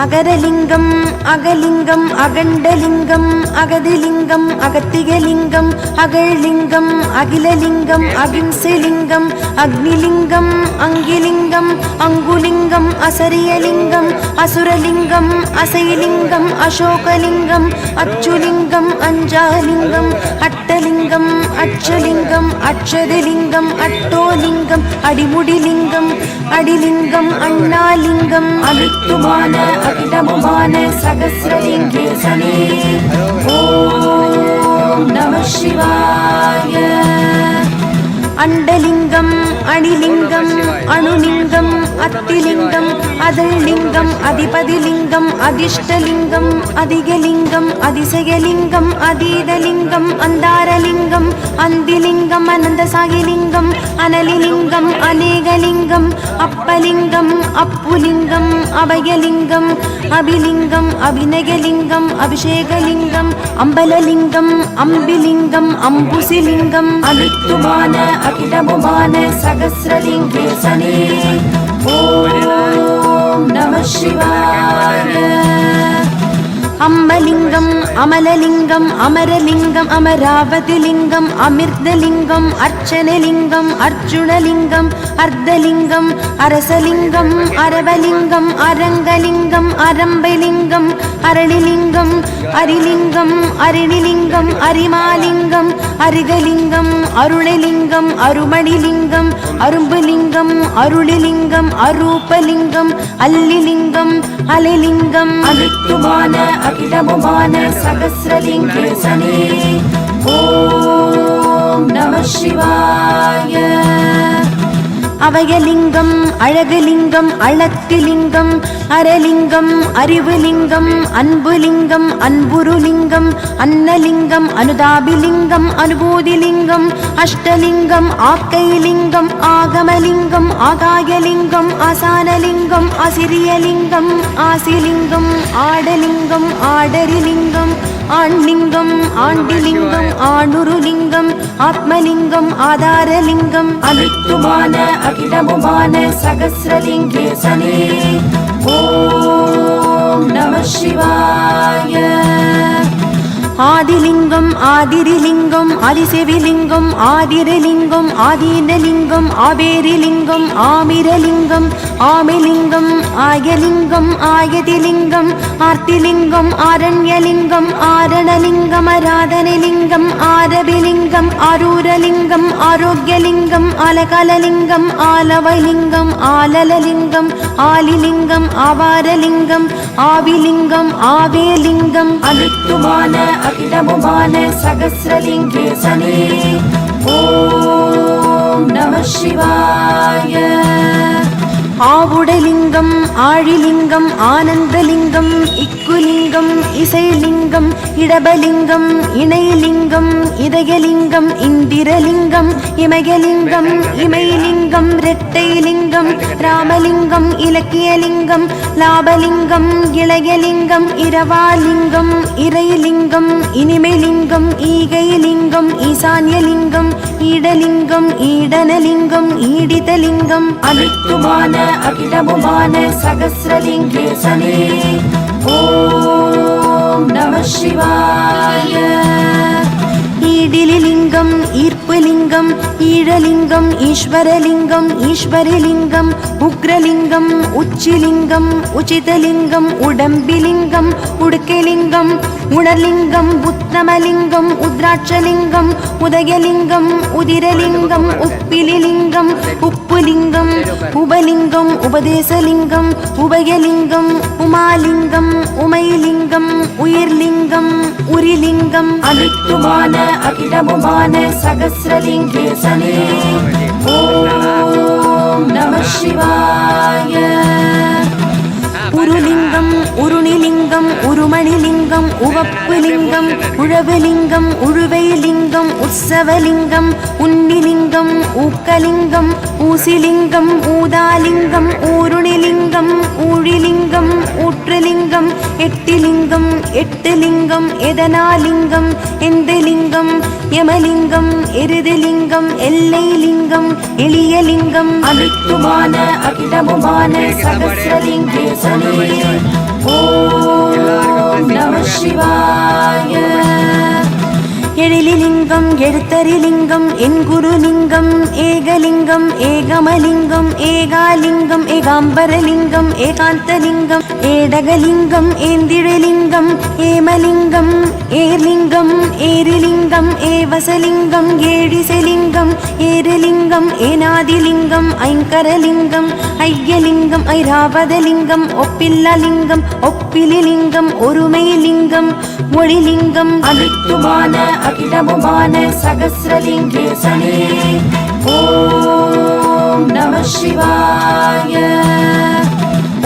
அகரலிங்கம் அகலிங்கம் அகண்டலிங்கம் அகதிலிங்கம் அகத்திகலிங்கம் அகழ்லிங்கம் அகிலலிங்கம் அகிம்சலிங்கம் அக்னிலிங்கம் அங்கிலிங்கம் அங்குலிங்கம் அசரியலிங்கம் அசுரலிங்கம் அசைலிங்கம் அசோகலிங்கம் அச்சுலிங்கம் அஞ்சாலிங்கம் அட்டலிங்கம் அச்சலிங்கம் அட்சதலிங்கம் அட்டோலிங்கம் அடிமுடிலிங்கம் அடிலிங்கம் அண்ணாலிங்கம் इदमुमान सहस्रलिङ्गे सने ॐ नमः शिवाय। அண்டலிங்கம் அணிலிங்கம் அணுலிங்கம் அத்திலிங்கம் அதழ்லிங்கம் அதிபதிலிங்கம் அதிர்ஷ்டலிங்கம் அதிகலிங்கம் அதிசயலிங்கம் அதீதலிங்கம் அந்தாரலிங்கம் அந்திலிங்கம் அனந்தசாகிலிங்கம் அனலிலிங்கம் அநேகலிங்கம் அப்பலிங்கம் அப்புலிங்கம் அபயலிங்கம் அபிலிங்கம் அபிநயலிங்கம் அபிஷேகலிங்கம் அம்பலலிங்கம் அம்பிலிங்கம் அம்புசிலிங்கம் அமித்துமான அகிலமுமான சகசிரலிங்கேசனே ஓம் நம சிவாய அம்மலிங்கம் அமலலிங்கம் அமரலிங்கம் அமராவதிலிங்கம் அமிர்தலிங்கம் அர்ச்சனலிங்கம் அர்ஜுனலிங்கம் அர்த்தலிங்கம் அரசலிங்கம் அரவலிங்கம் அரங்கலிங்கம் அரம்பலிங்கம் அரளிலிங்கம் அரிலிங்கம் அரிணிலிங்கம் அரிமாலிங்கம் அருகலிங்கம் அருணலிங்கம் அருமணிலிங்கம் அரும்புலிங்கம் அருளிலிங்கம் அரூபலிங்கம் அல்லிலிங்கம் அலைலிங்கம். அனைத்துமான அகிலமுமான சகசிரலிங்கேசனே. ஓம் நம சிவாய. அவயலிங்கம் அழகுலிங்கம் அளத்திலிங்கம் அரலிங்கம் அறிவுலிங்கம் அன்புலிங்கம் அன்புருலிங்கம் அன்னலிங்கம் அனுதாபிலிங்கம் அனுபூதிலிங்கம் அஷ்டலிங்கம் ஆக்கைலிங்கம் ஆகமலிங்கம் ஆகாயலிங்கம் ஆசானலிங்கம் அசிரியலிங்கம் ஆசிலிங்கம் ஆடலிங்கம் ஆடரிலிங்கம் ஆண்லிங்கம் ஆண்டிலிங்கம் ஆணுருலிங்கம் ஆத்மலிங்கம் ஆதாரலிங்கம் அனைத்துமான அகிலமுமான சகசிரலிங்கேசனே. ஓம் நம சிவாய. ஆதிலிங்கம் ஆதிரிலிங்கம் அதிசெவிலிங்கம் ஆதிரலிங்கம் ஆதீனலிங்கம் ஆபேரிலிங்கம் ஆமிரலிங்கம் ஆமிலிங்கம் ஆயலிங்கம் ஆயதிலிங்கம் ஆர்த்திலிங்கம் ஆரண்யலிங்கம் ஆரணலிங்கம் ஆராதனலிங்கம் ஆரபிலிங்கம் அரூரலிங்கம் ஆரோக்கியலிங்கம் அலகலலிங்கம் ஆலவலிங்கம் ஆலலலிங்கம் ஆலிலிங்கம் ஆவாரலிங்கம் ஆவிலிங்கம் ஆவேலிங்கம் அனைத்துமான அகிலமுமான சகசிரலிங்கேசனே ஓம் நம சிவாய ஆவுடலிங்கம் ஆழிலிங்கம் ஆனந்தலிங்கம் இக்குலிங்கம் இசைலிங்கம் இடபலிங்கம் இணைலிங்கம் இதயலிங்கம் இந்திரலிங்கம் இமயலிங்கம் இமயலிங்கம் இரட்டைலிங்கம் ராமலிங்கம் இலக்கியலிங்கம் லாபலிங்கம் இளையலிங்கம் இரவாலிங்கம் இறைலிங்கம் இனிமைலிங்கம் ஈகைலிங்கம் ஈசான்யலிங்கம் ஈடலிங்கம் ஈடனலிங்கம் ஈடிதலிங்கம். அனைத்துமான அகிலமுமான சகசிரலிங்கேசனே. ஓம் நம சிவாய. ஈடிலிங்கம் ஈர்ப்புலிங்கம் ஈழலிங்கம் ஈஸ்வரலிங்கம் ஈஸ்வரிலிங்கம் உக்ரலிங்கம் உச்சிலிங்கம் உச்சிதலிங்கம் உடம்பிலிங்கம் உடுக்கலிங்கம் உணர்லிங்கம் உத்தமலிங்கம் உத்ராட்சலிங்கம் உதயலிங்கம் உதிரலிங்கம் உப்பிலிலிங்கம் உப்புலிங்கம் உபலிங்கம் உபதேசலிங்கம் உபயலிங்கம் உமாலிங்கம் உமைலிங்கம் உயிர்லிங்கம் உரிலிங்கம் அனைத்துமான அகிலமுமான சகசிரலிங்கேசனே. ஓம் நம சிவாய. உருலிங்கம் உருணிலிங்கம் உருமணிலிங்கம் உவப்புலிங்கம் உழவுலிங்கம் உழுவைலிங்கம் உற்சவலிங்கம் உன்னிலிங்கம் ஊக்கலிங்கம் ஊசிலிங்கம் ஊதாலிங்கம் ஊருணிலிங்கம் ஊழிலிங்கம் ஊற்றுலிங்கம் எட்டிலிங்கம் எட்டு லிங்கம் எதனாலிங்கம் எந்த லிங்கம் யமலிங்கம் எருதுலிங்கம் எல்லை லிங்கம் எளிய லிங்கம் அனைத்துமான அகிலமுமான சகசிரலிங்கேசனே ஓம் நம சிவாய. எழிலிலிங்கம் எழுத்தரிலிங்கம் என்குருலிங்கம் ஏகலிங்கம் ஏகமலிங்கம் ஏகாலிங்கம் ஏகாம்பரலிங்கம் ஏகாந்தலிங்கம் ஏடகலிங்கம் ஏந்திழலிங்கம் ஏமலிங்கம் ஏர்லிங்கம் ஏரிலிங்கம் ஏவசலிங்கம் ஏழிசலிங்கம் ஏருலிங்கம் ஏனாதிலிங்கம் ஐங்கரலிங்கம் ஐயலிங்கம் ஐராவதலிங்கம் ஒப்பில்லலிங்கம் ஒப்பிலிலிங்கம் ஒருமைலிங்கம் மொழிலிங்கம் அனைத்துமான அகிலமுமான சகசிரலிங்கேசனே ஓம் நம சிவாய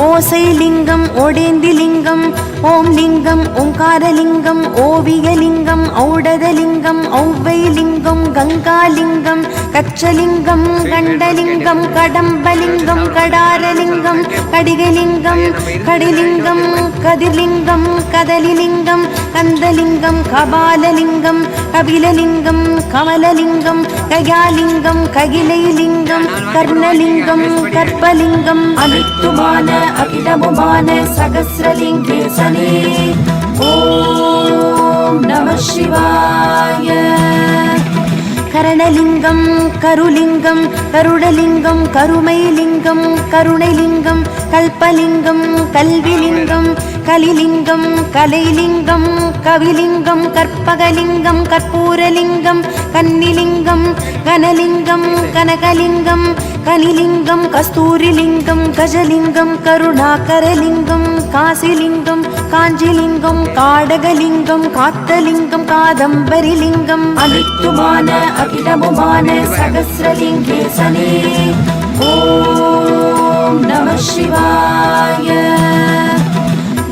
ஓசைலிங்கம் ஒடேந்திலிங்கம் ஓம் லிங்கம் ஓங்காரலிங்கம் ஓவியலிங்கம் ஔடதலிங்கம் ஔவைலிங்கம் கங்காலிங்கம் கச்சலிங்கம் கண்டலிங்கம் கடம்பலிங்கம் கடாரலிங்கம் கடிகலிங்கம் கடிலிங்கம் கதிர்லிங்கம் கதலிலிங்கம் கந்தலிங்கம் கபாலலிங்கம் கபிலலிங்கம் கமலலிங்கம் கயாலிங்கம் ககிலைலிங்கம் கர்ணலிங்கம் கற்பலிங்கம் அனைத்துமான அகிலமுமான சகசிரலிங்கேசனே. ஓம் நம சிவாய. கரணலிங்கம் கருலிங்கம் கருடலிங்கம் கருமைலிங்கம் கருணைலிங்கம் கல்பலிங்கம் கல்விலிங்கம் கலிலிங்கம் கலைலிங்கம் கவிலிங்கம் கற்பகலிங்கம் கற்பூரலிங்கம் கன்னிலிங்கம் கனலிங்கம் கனகலிங்கம் கனிலிங்கம் கஸ்தூரிலிங்கம் கஜலிங்கம் கருணாகரலிங்கம் காசிலிங்கம் காஞ்சிலிங்கம் காடகலிங்கம் காத்தலிங்கம் காதம்பரிலிங்கம் அனைத்துமான அகிலமுமான சகசிரலிங்கேசனே. ஓம் நம சிவாய.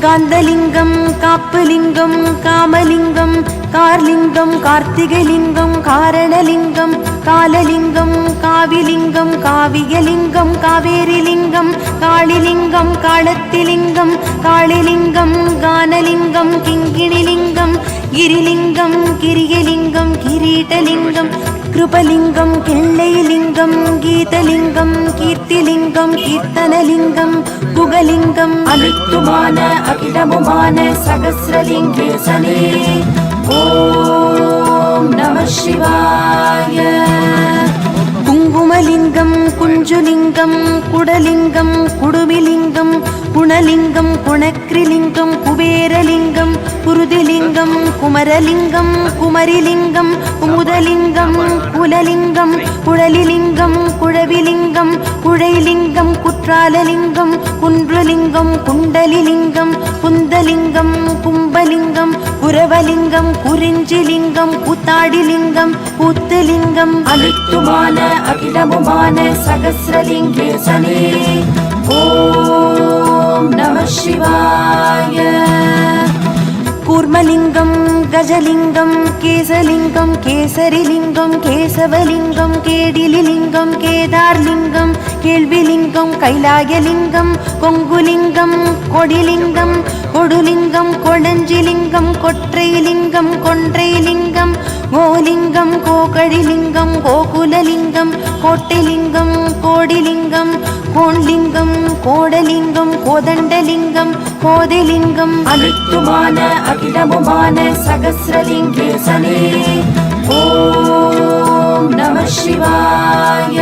காந்தலிங்கம் காப்புலிங்கம் காமலிங்கம் கார்லிங்கம் கார்த்திகலிங்கம் காரணலிங்கம் காலலிங்கம் காவிலிங்கம் காவியலிங்கம் காவேரிலிங்கம் காளிலிங்கம் காலத்திலிங்கம் காளிலிங்கம் கானலிங்கம் கிங்கிணிலிங்கம் கிரிலிங்கம் கிரியலிங்கம் கிரீட்டலிங்கம் கிருபலிங்கம் கிள்ளைலிங்கம் கீதலிங்கம் கீர்த்திலிங்கம் கீர்த்தனலிங்கம் குகலிங்கம் அனைத்துமான அகிலமுமான சகசிரலிங்கேசனே. ஓம் நம சிவாய. குங்குமலிங்கம் குஞ்சுலிங்கம் குடலிங்கம் குடுமிலிங்கம் குணலிங்கம் குணக்ரிலிங்கம் குபேரலிங்கம் குருதிலிங்கம் குமரலிங்கம் குமரிலிங்கம் குமுதலிங்கம் குலலிங்கம் குழலிலிங்கம் குழவிலிங்கம் குழைலிங்கம் குற்றாலலிங்கம் குன்றுலிங்கம் குண்டலிலிங்கம் குந்தலிங்கம் கும்பலிங்கம் குரவலிங்கம் குறிஞ்சிலிங்கம் கூத்தாடிலிங்கம் கூத்தலிங்கம் அனைத்துமான அகிலமுமான சகசிரலிங்கேசனே. ஓம் நம சிவாய. கூர்மலிங்கம் கஜலிங்கம் கேசலிங்கம் கேசரிலிங்கம் கேசவலிங்கம் கேடிலிலிங்கம் கேதார்லிங்கம் கேள்விலிங்கம் கைலாயலிங்கம் கொங்குலிங்கம் கொடிலிங்கம் கொடுலிங்கம் கொளஞ்சிலிங்கம் கொற்றைலிங்கம் கொன்றைலிங்கம் கோலிங்கம் கோகழிலிங்கம் கோகுலலிங்கம் கோட்டைலிங்கம் கோடிலிங்கம் கோண்லிங்கம் கோடலிங்கம் கோதண்டலிங்கம் கோதிலிங்கம். அனைத்துமான அகிலமுமான சகசிரலிங்கேசனே ஓம் நம சிவாய.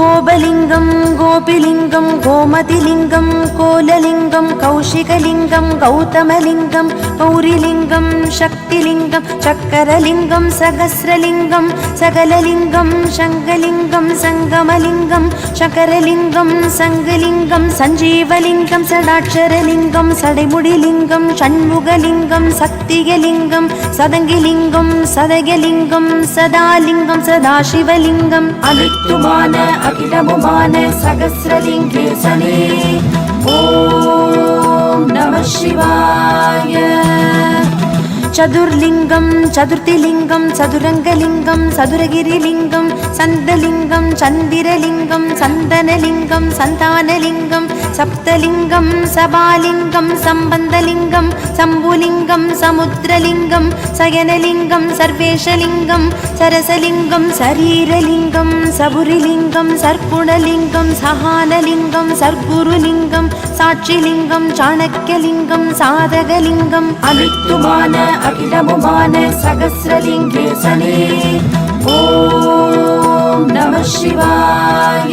கோபலிங்கம் கோபிலிங்கம் கோமதிலிங்கம் கோலலிங்கம் கௌஷிகலிங்கம் கௌதமலிங்கம் கௌரிலிங்கம் சக்திலிங்கம் சக்கரலிங்கம் சகசிரலிங்கம் சகலலிங்கம் சங்கலிங்கம் சங்கமலிங்கம் சக்கரலிங்கம் சங்கலிங்கம் சஞ்சீவலிங்கம் சடாட்சரலிங்கம் சடைமுடிலிங்கம் சண்முகலிங்கம் சக்தியலிங்கம் சதங்கிலிங்கம் சதயலிங்கம் சதாலிங்கம் சதாசிவலிங்கம். அனைத்துமான அகிலமுமான சகசிரலிங்கேசனே ஓம் நம சிவாய சதுர்லிங்கம் சதுர்த்திலிங்கம் சதுரங்கலிங்கம் சதுரகிரிலிங்கம் சந்தலிங்கம் சந்திரலிங்கம் சந்தனலிங்கம் சந்தானலிங்கம் சப்தலிங்கம் சபாலிங்கம் சம்பந்தலிங்கம் சம்புலிங்கம் சமுத்திரலிங்கம் சயனலிங்கம் சர்வேஷலிங்கம் சரசலிங்கம் சரீரலிங்கம் சபுரிலிங்கம் சர்க்குணலிங்கம் சகானலிங்கம் சர்க்குருலிங்கம் சாட்சிலிங்கம் சாணக்கியலிங்கம் சாதகலிங்கம் அமித்துமான அகிலமுமான சகசிரலிங்கேசனே. ஓ ஓம் நம சிவாய.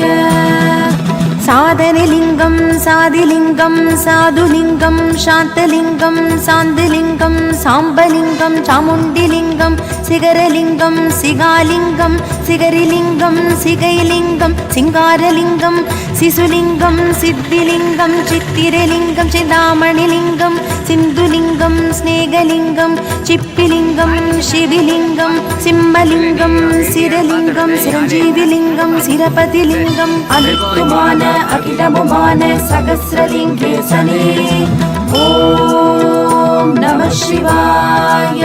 சாதனலிங்கம் சாதிலிங்கம் சாதுலிங்கம் சாந்தலிங்கம் சாந்தலிங்கம் சாம்பலிங்கம் சாமுண்டிலிங்கம் சிகரலிங்கம் சிகாலிங்கம் சிகரிலிங்கம் சிகைலிங்கம் சிங்காரலிங்கம் சிசுலிங்கம் சித்திலிங்கம் சித்திரலிங்கம் சிந்தாமணிலிங்கம் சிந்துலிங்கம் ஸ்நேகலிங்கம் சிப்பிலிங்கம் சிவிலிங்கம் சிம்மலிங்கம் சிரலிங்கம் சிரஞ்சீவிலிங்கம் சிரபதிலிங்கம் அமித்துமான அகிலமுமான சகசிரலிங்கேசனே. ஓம் நம சிவாய.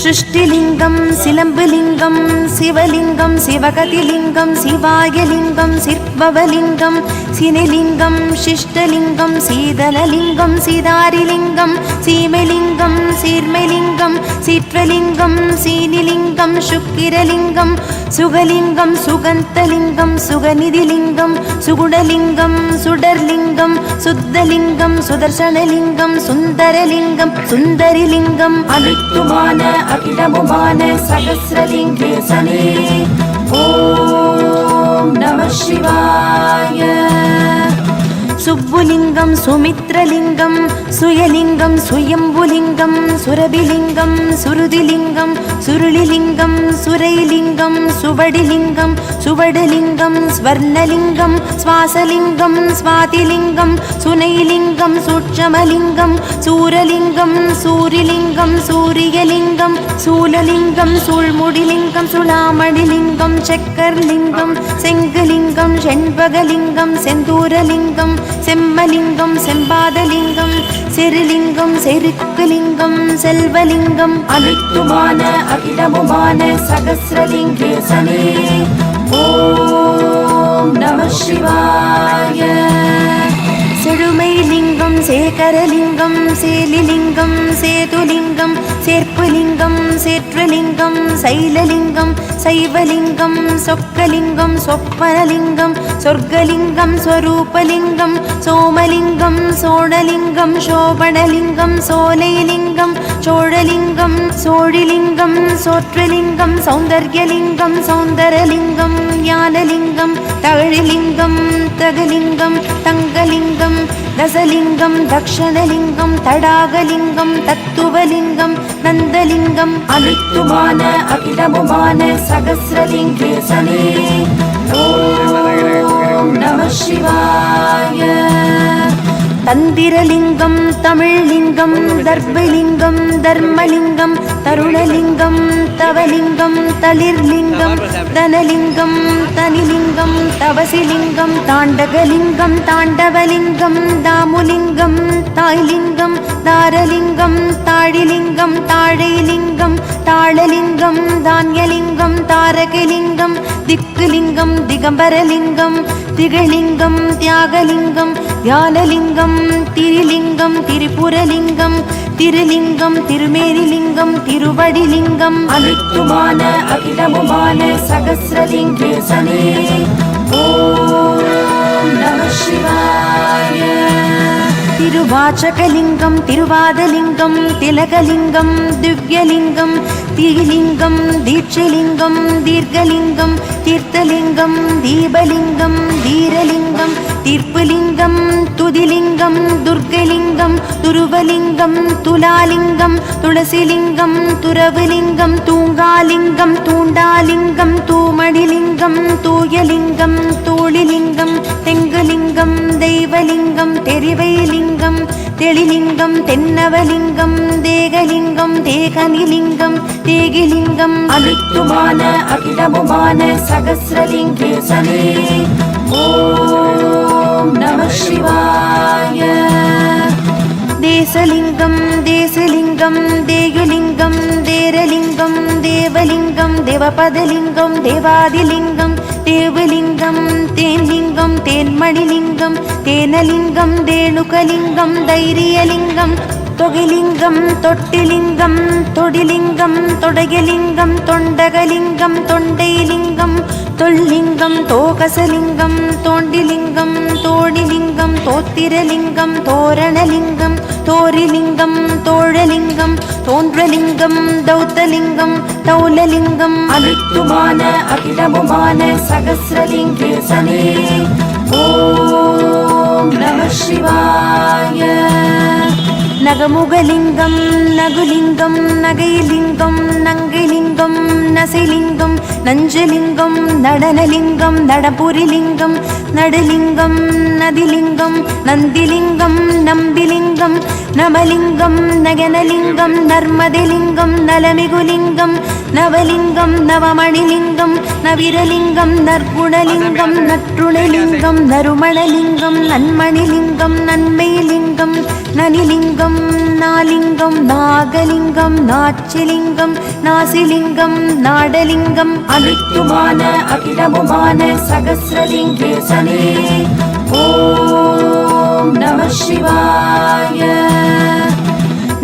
சிருஷ்டிலிங்கம் சிலம்புலிங்கம் சிவலிங்கம் சிவகதிலிங்கம் சிவாயலிங்கம் சிற்பவலிங்கம் சினிலிங்கம் சிஷ்டலிங்கம் சீதலலிங்கம் சிதாரிலிங்கம் சீமலிங்கம் சீர்மலிங்கம் சிற்றலிங்கம் சீனிலிங்கம் சுக்கிரலிங்கம் சுகலிங்கம் சுகந்தலிங்கம் சுகநிதிலிங்கம் சுகுணலிங்கம் சுடர்லிங்கம் சுத்தலிங்கம் சுதர்சனலிங்கம் சுந்தரலிங்கம் சுந்தரிலிங்கம் அனைத்துமான அகிலமுமான சகசிரலிங்கேசனே ஓம் நம சிவாய சுப்புலிங்கம் சுமித்ரலிங்கம் சுயலிங்கம் சுயம்புலிங்கம் சுரபிலிங்கம் சுருதிலிங்கம் சுருளிலிங்கம் சுரைலிங்கம் சுவடிலிங்கம் சுவடுலிங்கம் ஸ்வர்ணலிங்கம் சுவாசலிங்கம் சுவாதிலிங்கம் சுனைலிங்கம் சூட்சமலிங்கம் சூரலிங்கம் சூரிலிங்கம் சூரியலிங்கம் சூலலிங்கம் சூழ்முடிலிங்கம் சுலாமடிலிங்கம் சக்கர்லிங்கம் செங்கலிங்கம் செண்பகலிங்கம் செந்தூரலிங்கம் செம்மலிங்கம் செம்பாதலிங்கம் செருலிங்கம் செருக்கு செருக்குலிங்கம் செல்வலிங்கம் அனைத்துமான அகிலமுமான சகசிரலிங்கேசனே. ஓம் நம சிவாய. செழுமை லிங்கம் சேகரலிங்கம் சேலிலிங்கம் சேதுலிங்கம் சேற்றலிங்கம் சைலலிங்கம் சைவலிங்கம் சொக்கலிங்கம் சொப்பனலிங்கம் சொர்க்கலிங்கம் ஸ்வரூபலிங்கம் சோமலிங்கம் சோழலிங்கம் சோபணலிங்கம் சோலைலிங்கம் சோழலிங்கம் சோழிலிங்கம் சோற்றலிங்கம் சௌந்தர்யலிங்கம் சௌந்தரலிங்கம் ஞானலிங்கம் தகழிலிங்கம் தகலிங்கம் தங்கலிங்கம் தசலிங்கம் தக்ஷணலிங்கம் தடாகலிங்கம் தத்துவலிங்கம் நந்தலிங்கம் அமித்துமான அகிலமுமான சகசிரலிங்கேசனே. ஓம் நம சிவாய. தந்திரலிங்கம் தமிழ்லிங்கம் தர்பலிங்கம் தர்மலிங்கம் தருணலிங்கம் தவலிங்கம் தளிர்லிங்கம் தனலிங்கம் தனிலிங்கம் தவசிலிங்கம் தாண்டகலிங்கம் தாண்டவலிங்கம் தாமுலிங்கம் தாய்லிங்கம் தாரலிங்கம் தாழிலிங்கம் தாழைலிங்கம் தாளலிங்கம் தானியலிங்கம் தாரகலிங்கம் திக்குலிங்கம் திகம்பரலிங்கம் திகழிங்கம் தியாகலிங்கம் தியானலிங்கம் திரிலிங்கம் திரிபுரலிங்கம் திருலிங்கம் திருமேனிலிங்கம் திருவடிலிங்கம். அமித்துமான அகிலமுமான சகசிரலிங்கேசனே ஓம் நம சிவாய. திருவாச்சகலிங்கம் திருவாதலிங்கம் திலகலிங்கம் திவ்யலிங்கம் தீலிங்கம் தீட்சலிங்கம் தீர்க்கலிங்கம் தீர்த்தலிங்கம் தீபலிங்கம் தீரலிங்கம் தீர்ப்புலிங்கம் துதிலிங்கம் துர்க்கலிங்கம் துருவலிங்கம் துலாலிங்கம் துளசிலிங்கம் துறவுலிங்கம் தூங்காலிங்கம் தூண்டாலிங்கம் தூமடிலிங்கம் தூயலிங்கம் தோழிலிங்கம் தெங்க தெய்வலிங்கம் தெரிவைலிங்கம் தெளிலிங்கம் தென்னவலிங்கம் தேகலிங்கம் தேகனிலிங்கம் தேகிலிங்கம். அமித்துமான அகிலமுமான சகசிரலிங்கேசனே. ஓம் நம சிவாய. தேசலிங்கம் தேசலிங்கம் தேயுலிங்கம் தேரலிங்கம் தேவலிங்கம் தேவபதலிங்கம் தேவாதிலிங்கம் தேவலிங்கம் தேன்லிங்கம் தேன்மணிலிங்கம் தேனலிங்கம் தேணுகலிங்கம் தைரியலிங்கம் தொகிலிங்கம் தொட்டிலிங்கம் தொடிலிங்கம் தொடகலிங்கம் தொண்டகலிங்கம் தொண்டைலிங்கம் தொல்லிங்கம் தோகசலிங்கம் தோண்டிலிங்கம் தோடிலிங்கம் தோத்திரலிங்கம் தோரணலிங்கம் தோரிலிங்கம் தோழலிங்கம் தோன்றலிங்கம் தௌத்தலிங்கம் தௌலலிங்கம். அனைத்துமான அகிலமுமான சகசிரலிங்கேசனே. ஓம் நம சிவாய. நகமுகலிங்கம் நகுலிங்கம் நகைலிங்கம் நங்கைலிங்கம் நசைலிங்கம் நஞ்சலிங்கம் நடனலிங்கம் நடபுரிலிங்கம் நடுலிங்கம் நதிலிங்கம் நந்திலிங்கம் நம்பிலிங்கம் நமலிங்கம் நகனலிங்கம் நர்மதிலிங்கம் நலமிகுலிங்கம் நவலிங்கம் நவமணிலிங்கம் நவிரலிங்கம் நற்குணலிங்கம் நற்றுணலிங்கம் நறுமணலிங்கம் நன்மணிலிங்கம் நன்மைலிங்கம் நனிலிங்கம் நாலிங்கம் நாகலிங்கம் நாச்சிலிங்கம் நாசிலிங்கம் நாடலிங்கம் அனைத்துமான அகிலமுமான சகசிரலிங்கேசனே. ஓம் நம சிவாய.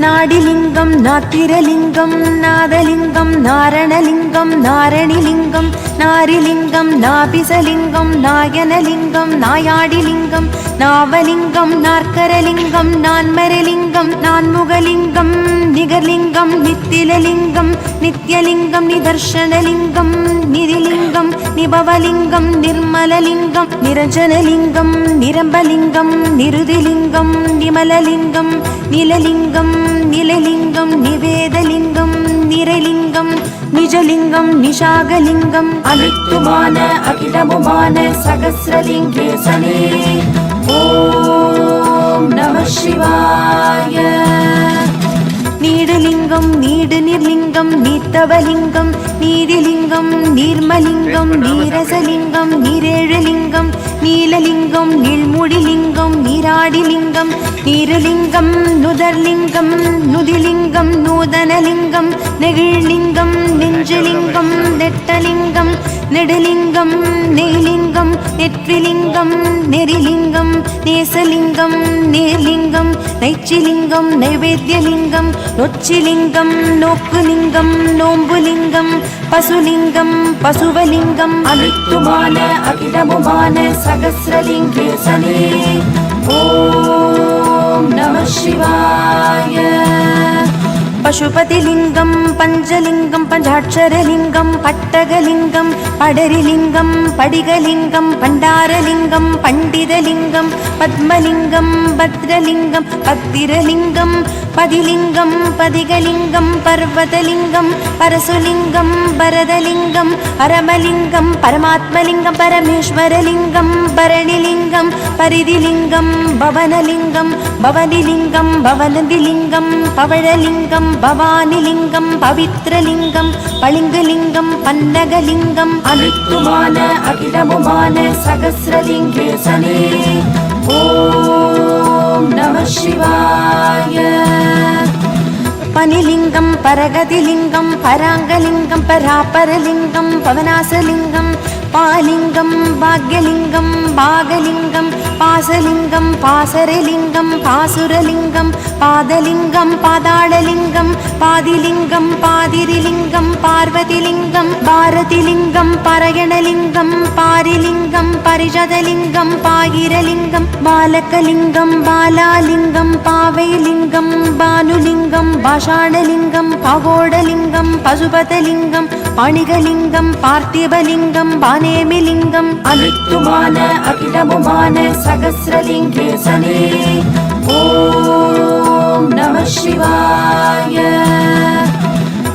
நாடிலிங்கம் நாத்திரலிங்கம் நாதலிங்கம் நாரணலிங்கம் நாரணிலிங்கம் நாரிலிங்கம் நாபிசலிங்கம் நாயனலிங்கம் நாயாடிலிங்கம் நாவலிங்கம் நாற்கரலிங்கம் நான்மரலிங்கம் நான்முகலிங்கம் நிகர்லிங்கம் நித்திலலிங்கம் நித்யலிங்கம் நிதர்ஷனலிங்கம் நிதிலிங்கம் நிபவலிங்கம் நிர்மலலிங்கம் நிரஞ்சனலிங்கம் நிரம்பலிங்கம் நிருதிலிங்கம் நிமலலிங்கம் நிலலிங்கம் நிலலிங்கம் நிவேதலிங்கம் நிரலிங்கம் நிஜலிங்கம் நிஷாகலிங்கம். அனித்துமான அகிலமுமான சகசிரலிங்கேசனே ஓம் நம சிவாய. நீடுலிங்கம் நீடு நிர்லிங்கம் நீத்தவலிங்கம் நீதிலிங்கம் நீர்மலிங்கம் நீரசலிங்கம் நீரேழலிங்கம் நீலலிங்கம் நீழ்முடிலிங்கம் நீராடிலிங்கம் நீருலிங்கம் நுதர்லிங்கம் நுதிலிங்கம் நூதனலிங்கம் நெகிழ்லிங்கம் நெஞ்சலிங்கம் நெட்டலிங்கம் நெடுலிங்கம் நெய்லிங்கம் நெற்றிலிங்கம் நெறிலிங்கம் நேசலிங்கம் நேர்லிங்கம் நைச்சிலிங்கம் நைவேத்தியலிங்கம் நொச்சிலிங்கம் நோக்குலிங்கம் நோம்புலிங்கம் பசுலிங்கம் பசுவலிங்கம். அனைத்துமான அகிலமுமான சகசிரலிங்கேசனே ஓம் நம சிவாய. பசுபதிலிங்கம் பஞ்சலிங்கம் பஞ்சாட்சரலிங்கம் பட்டகலிங்கம் படரிலிங்கம் படிகலிங்கம் பண்டாரலிங்கம் பண்டிதலிங்கம் பத்மலிங்கம் பத்ரலிங்கம் பத்திரலிங்கம் பதிலிங்கம் பதிகலிங்கம் பர்வதலிங்கம் பரசுலிங்கம் பரதலிங்கம் பரமலிங்கம் பரமாத்மலிங்கம் பரமேஸ்வரலிங்கம் பரணிலிங்கம் பரிதிலிங்கம் பவனலிங்கம் பவனிலிங்கம் பவனதிலிங்கம் பவழலிங்கம் பவானிலிங்கம் பவித்ரலிங்கம் பளிங்குலிங்கம் பன்னகலிங்கம் அனைத்துமான அகிலமுமான சகசிரலிங்கேசனே. ஓம் நம சிவாய பனிலிங்கம் பரகதிலிங்கம் பராங்கலிங்கம் பராபரலிங்கம் பவனாசலிங்கம் பாலிங்கம் பாக்யலிங்கம் பாகலிங்கம் பாசலிங்கம் பாசரலிங்கம் பாசுரலிங்கம் பாதலிங்கம் பாதாளலிங்கம் பாதிலிங்கம் பாதிரிலிங்கம் பார்வதிலிங்கம் பாரதிலிங்கம் பரயணலிங்கம் பாரிலிங்கம் பரிஷதலிங்கம் பாகிரலிங்கம் பாலக்கலிங்கம் பாலாலிங்கம் பாவைலிங்கம் பானுலிங்கம் பாஷாணலிங்கம் பகோடலிங்கம் பசுபதலிங்கம் பணிகலிங்கம் பார்த்திபலிங்கம் பானேமிலிங்கம் அனைத்துமான அகிலமுமான சகசிரலிங்கேசனே. ஓம் நம சிவாய.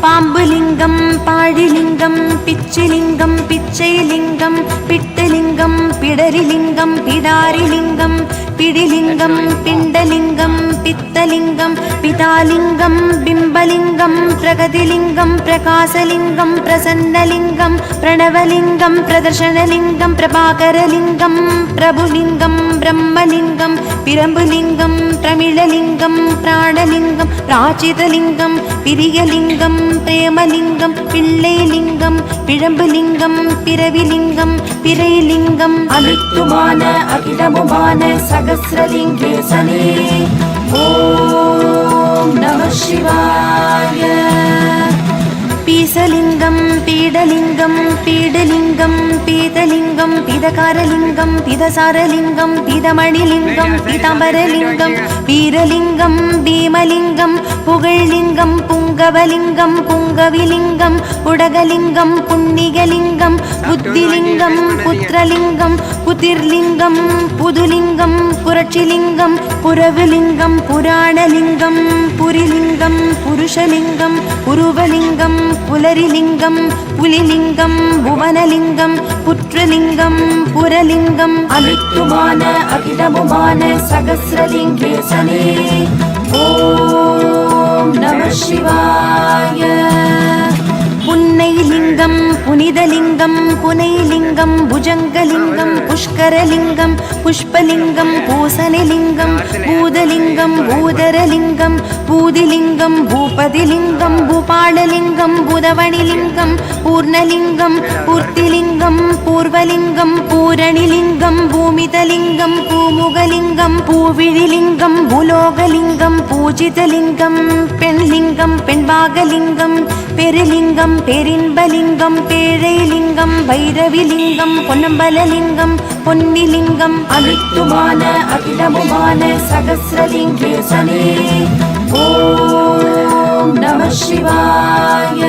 பாம்புலிங்கம் பாழிலிங்கம் பிச்சிலிங்கம் பிச்சைலிங்கம் பிட்டலிங்கம் பிடரிலிங்கம் பிடாரிலிங்கம் பிடிலிங்கம் பிண்டலிங்கம் பித்தலிங்கம் பிதாலிங்கம் பிம்பலிங்கம் பிரகதிலிங்கம் பிரகாசலிங்கம் பிரசன்னலிங்கம் பிரணவலிங்கம் பிரதர்ஷனலிங்கம் பிரபாகரலிங்கம் பிரபுலிங்கம் பிரம்மலிங்கம் பிரம்புலிங்கம் பிரமிழலிங்கம் பிராணலிங்கம் பிராச்சிதலிங்கம் பிரியலிங்கம் பிரேமலிங்கம் பிள்ளைலிங்கம் பிழம்புலிங்கம் பிறவிலிங்கம் பிறைலிங்கம். அனித்துமான அகிலமுமான சகசிரலிங்கேசனே. ஓம் நம சிவாய. பீசலிங்கம் பீடலிங்கம் பீடலிங்கம் பீதலிங்கம் பிதகாரலிங்கம் பிதசாரலிங்கம் பிதமணிலிங்கம் பிதம்பரலிங்கம் வீரலிங்கம் பீமலிங்கம் புகழ்லிங்கம் புங்கவலிங்கம் புங்கவிலிங்கம் புடகலிங்கம் புண்ணிகலிங்கம் புத்திலிங்கம் புத்திரலிங்கம் புதிர்லிங்கம் புதுலிங்கம் புரட்சிலிங்கம் புரவுலிங்கம் புராணலிங்கம் புரிலிங்கம் புருஷலிங்கம் புருவலிங்கம் புலரிலிங்கம் புலிலிங்கம் புவனலிங்கம் புற்றலிங்கம் புரலிங்கம் அனைத்துமான அகிலமுமான சகசிரலிங்கேசனே. ஓம் நம சிவாய. புன்னைலிங்கம் புனிதலிங்கம் புனைலிங்கம் புஜங்கலிங்கம் புஷ்கரலிங்கம் புஷ்பலிங்கம் பூசணிலிங்கம் பூதலிங்கம் பூதரலிங்கம் பூதிலிங்கம் பூபதிலிங்கம் பூபாலலிங்கம் புதவணிலிங்கம் பூர்ணலிங்கம் பூர்த்திலிங்கம் பூர்வலிங்கம் பூரணிலிங்கம் பூமிதலிங்கம் பூமுகலிங்கம் பூவிழிலிங்கம் பூலோகலிங்கம் பூஜிதலிங்கம் பெண்லிங்கம் பெண்பாகலிங்கம் பெருலிங்கம் பெரின்பலிங்கம் பேழைலிங்கம் பைரவிலிங்கம் பொன்னம்பலலிங்கம் பொன்னிலிங்கம் அனித்துமான அகிலமுமான சகசிரலிங்கேசனே. ஓம் நம சிவாய.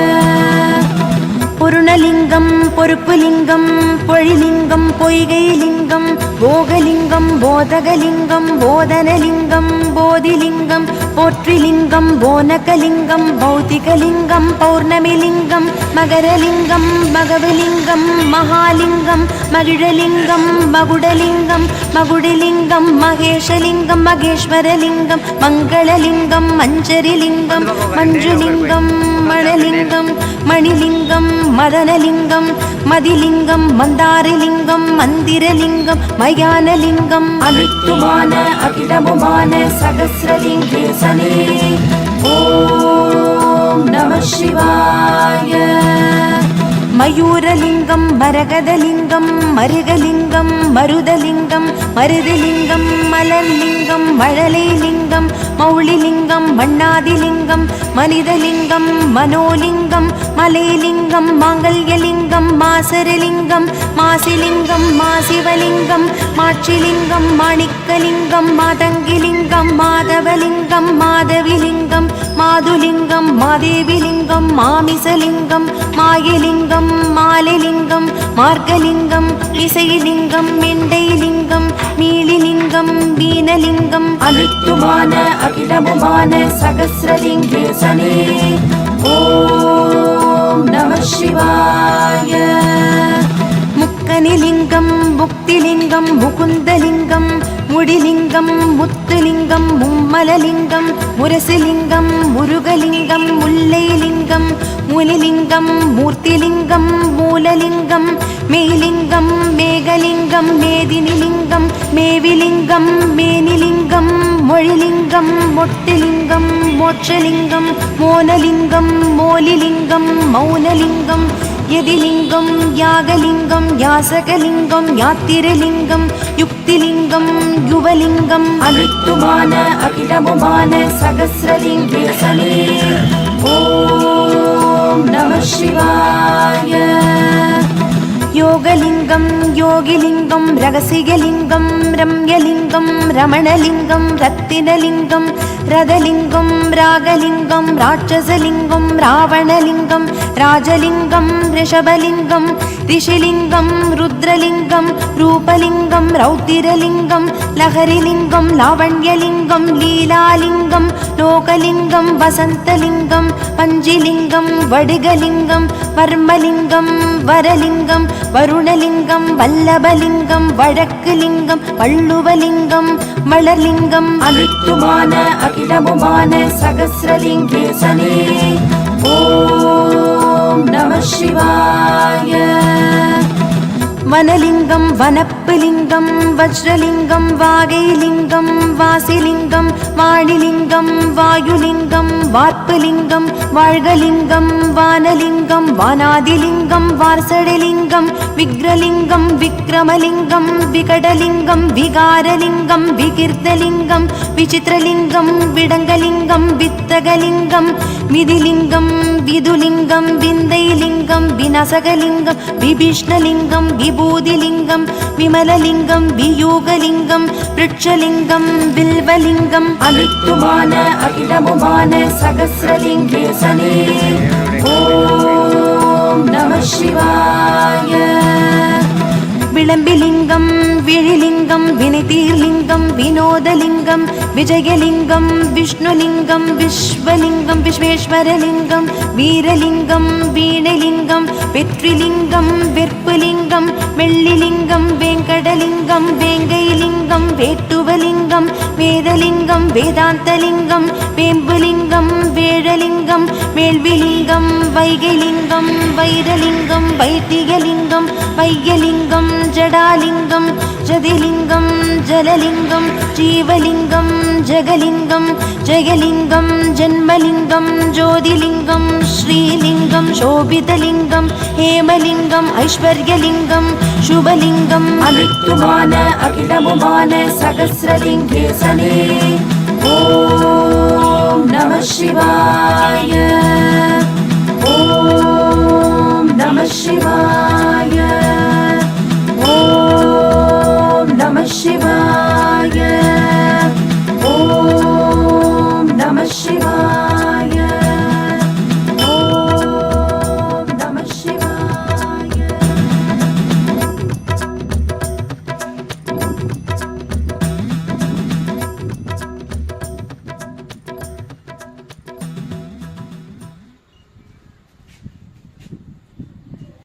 பொருணலிங்கம் பொறுப்புலிங்கம் பொழிலிங்கம் பொய்கைலிங்கம் போகலிங்கம் போதகலிங்கம் போதனலிங்கம் போதிலிங்கம் போற்றிலிங்கம் போனகலிங்கம் பௌத்திகலிங்கம் பௌர்ணமிலிங்கம் மகரலிங்கம் மகவலிங்கம் மகாலிங்கம் மகிழலிங்கம் மகுடலிங்கம் மகுடிலிங்கம் மகேஷலிங்கம் மகேஸ்வரலிங்கம் மங்களலிங்கம் மஞ்சரிலிங்கம் மஞ்சுலிங்கம் மணலிங்கம் மணிலிங்கம் மதனலிங்கம் மதிலிங்கம் மந்தாரிலிங்கம் மந்திரலிங்கம் மயானலிங்கம் அனைத்துமான அகிலமுமான சகசிரலிங்கேசனே. ஓம் நம சிவாய. மயூரலிங்கம் மரகதலிங்கம் மருகலிங்கம் மருதலிங்கம் மருதிலிங்கம் மலர்லிங்கம் மழலைலிங்கம் மௌளிலிங்கம் மண்ணாதிலிங்கம் மனிதலிங்கம் மனோலிங்கம் மலைலிங்கம் மாங்கல்யலிங்கம் மாசரலிங்கம் மாசிலிங்கம் மாசிவலிங்கம் மாட்சிலிங்கம் மாணிக்கலிங்கம் மாதங்கிலிங்கம் மாதவலிங்கம் மாதவிலிங்கம் மாதுலிங்கம் மாதேவிலிங்கம் மாமிசலிங்கம் மாயலிங்கம் மாலிலிங்கம் மார்கலிங்கம் இசைலிங்கம் மெண்டைலிங்கம் நீலிலிங்கம் வீணலிங்கம் அனித்துமான அகிலமுமான சகசிரலிங்கேசனே. ஓம் நம சிவாய. முக்கனிலிங்கம் முக்திலிங்கம் முகுந்தலிங்கம் முடிலிங்கம் முத்துலிங்கம் மும்மலலிங்கம் முரசுலிங்கம் முருகலிங்கம் முல்லைலிங்கம் முனிலிங்கம் மூர்த்திலிங்கம் மூலலிங்கம் மெய்லிங்கம் மேகலிங்கம் மேதினிலிங்கம் மேவிலிங்கம் மேனிலிங்கம் மொழிலிங்கம் மொட்டிலிங்கம் மோட்சலிங்கம் மோனலிங்கம் மோலிலிங்கம் மௌனலிங்கம் யதிலிங்கம் யாகலிங்கம் யாசகலிங்கம் யாத்திரலிங்கம் யுக்திலிங்கம் யுவலிங்கம் அனைத்துமான அகிலமுமான சகசிரலிங்கேசனே. ஓம் நம சிவாய. யோகலிங்கம் யோகிலிங்கம் ரகசியலிங்கம் ரம்யலிங்கம் ரமணலிங்கம் ரத்தினலிங்கம் ரதலிங்கம் ராகலிங்கம் ராட்சசலிங்கம் ராவணலிங்கம் ராஜலிங்கம் ரிஷபலிங்கம் ரிஷிலிங்கம் ரு ருத்ரலிங்கம் ரூபலிங்கம் ரௌத்திரலிங்கம் லஹரிலிங்கம் லாவண்யலிங்கம் லீலாலிங்கம் லோகலிங்கம் வசந்தலிங்கம் பஞ்சிலிங்கம் வடிகலிங்கம் வர்மலிங்கம் வரலிங்கம் வருணலிங்கம் வல்லபலிங்கம் வழக்கு லிங்கம் வள்ளுவலிங்கம் மலர்லிங்கம் அனைத்துமான அகிலமுமான சகசிரலிங்கேசனே. ஓம் நம சிவாய. வனலிங்கம் வனப்புலிங்கம் வஜ்ரலிங்கம் வாகைலிங்கம் வாசிலிங்கம் வாணிலிங்கம் வாயுலிங்கம் வார்ப்புலிங்கம் வாழ்கலிங்கம் வானலிங்கம் வானாதிலிங்கம் வார்சடலிங்கம் விக்ரலிங்கம் விக்ரமலிங்கம் விகடலிங்கம் விகாரலிங்கம் விகிர்தலிங்கம் விசித்திரலிங்கம் விடங்கலிங்கம் வித்தகலிங்கம் மிதிலிங்கம் விதுலிங்கம் விந்தைலிங்கம் வினசகலிங்கம் விபீஷ்ணலிங்கம் விபூதிலிங்கம் விமலலிங்கம் வியூகலிங்கம் விருட்சலிங்கம் வில்வலிங்கம் அனைத்துமான அகிலமுமான சகசிரலிங்கேசனே. ஓம் நம சிவாய விளம்பிலிங்கம் விழிலிங்கம் வினைதீர்லிங்கம் வினோதலிங்கம் விஜயலிங்கம் விஷ்ணுலிங்கம் விஸ்வலிங்கம் விஸ்வேஸ்வரலிங்கம் வீரலிங்கம் வீணலிங்கம் வெற்றிலிங்கம் வெற்புலிங்கம் வெள்ளிலிங்கம் வேங்கடலிங்கம் வேங்கைலிங்கம் வேட்டுவலிங்கம் வேதலிங்கம் வேதாந்தலிங்கம் வேம்புலிங்கம் வேழலிங்கம் வேள்விலிங்கம் வைகைலிங்கம் வைரலிங்கம் வைத்தியலிங்கம் வையலிங்கம் ஜடாலிங்கம் ஜதிலிங்கம் ஜலலிங்கம் ஜீவலிங்கம் ஜெகலிங்கம் ஜெயலிங்கம் ஜென்மலிங்கம் ஜோதிலிங்கம் ஸ்ரீலிங்கம் சோபிதலிங்கம் ஹேமலிங்கம் ஐஸ்வர்யலிங்கம் சுபலிங்கம். அனைத்துமான அகிலமுமான சகசிரலிங்கேசனே. ஓம் நம சிவாய. ஓம் நம சிவாய. ஓம் நம சிவாய.